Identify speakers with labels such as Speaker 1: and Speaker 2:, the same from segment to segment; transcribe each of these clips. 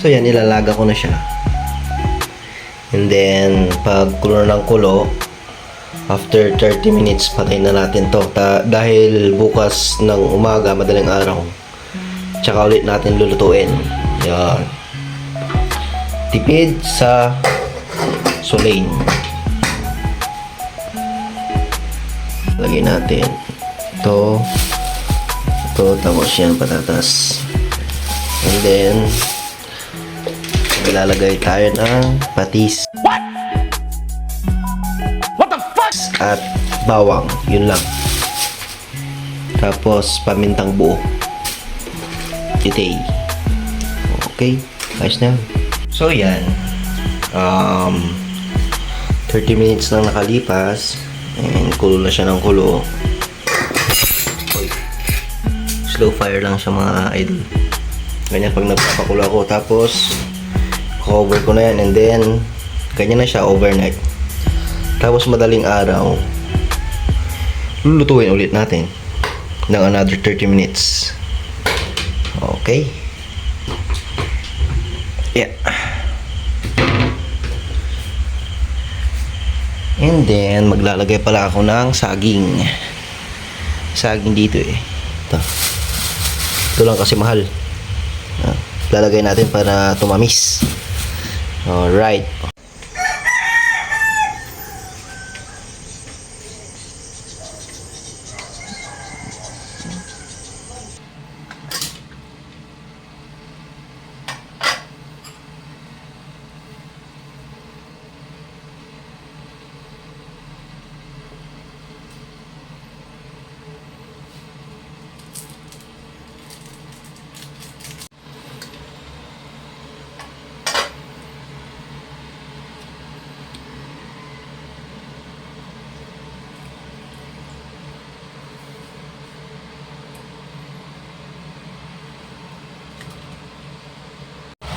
Speaker 1: So yan, ilalaga ko na siya. And then, pag kulo ng kulo, after 30 minutes, patay na natin to. Ta- dahil bukas ng umaga, madaling araw, tsaka ulit natin lulutuin. Yan. Tipid sa sulain. Lagay natin ito, ito, tapos yan patatas. And then, ilalagay tayo ng patis. At bawang, yun lang. Tapos, pamintang buo. Titay. Okay, ayos na. So, yan. Um, 30 minutes lang nakalipas. And kulo na siya ng kulo. Uy. Slow fire lang siya mga idol. Ganyan pag nagpapakulo ako. Tapos, cover ko na yan. And then, ganyan na siya overnight. Tapos, madaling araw, lulutuin ulit natin ng another 30 minutes. Okay. Yeah. And then, maglalagay pala ako ng saging. Saging dito eh. Ito. Ito lang kasi mahal. Ah, Lalagay natin para tumamis. Alright.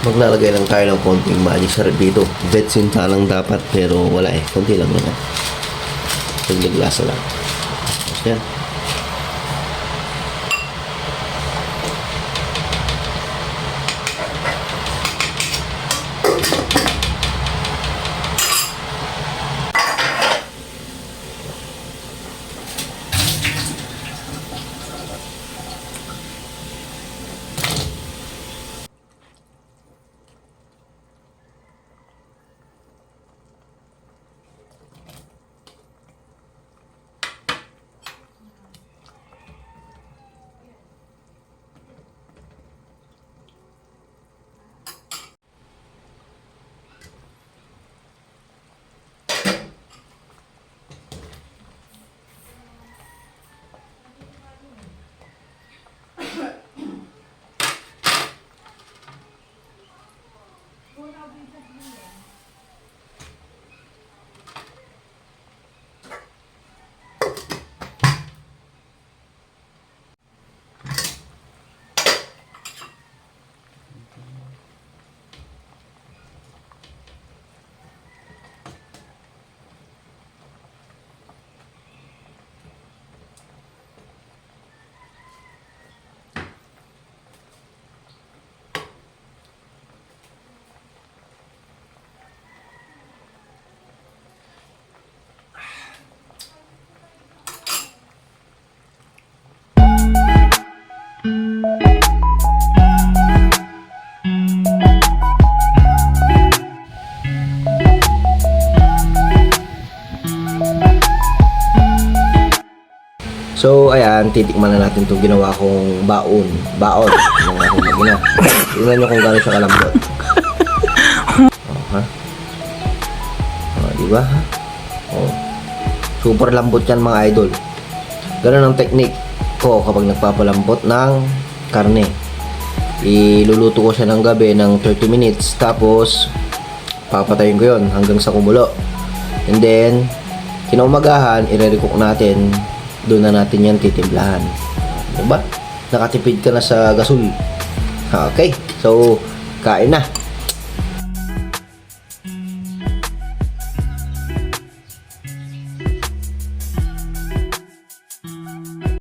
Speaker 1: Maglalagay lang tayo ng konting magic sarap dito. Betsinta lang dapat pero wala eh. Konti lang yun. ah. Taglag lasa lang. Yan. So, ayan, titikman na natin itong ginawa kong baon. Baon. Ng aking magina. Tingnan nyo kung gaano siya kalambot. Oh, ha? Oh, di ba? Oh. Super lambot yan mga idol. Ganun ang technique ko kapag nagpapalambot ng karne. Iluluto ko siya ng gabi ng 30 minutes. Tapos, papatayin ko yon hanggang sa kumulo. And then, kinaumagahan, ire-recook natin. Doon na natin yan titimplahan. Diba? Nakatipid ka na sa gasol. Okay. So, kain na.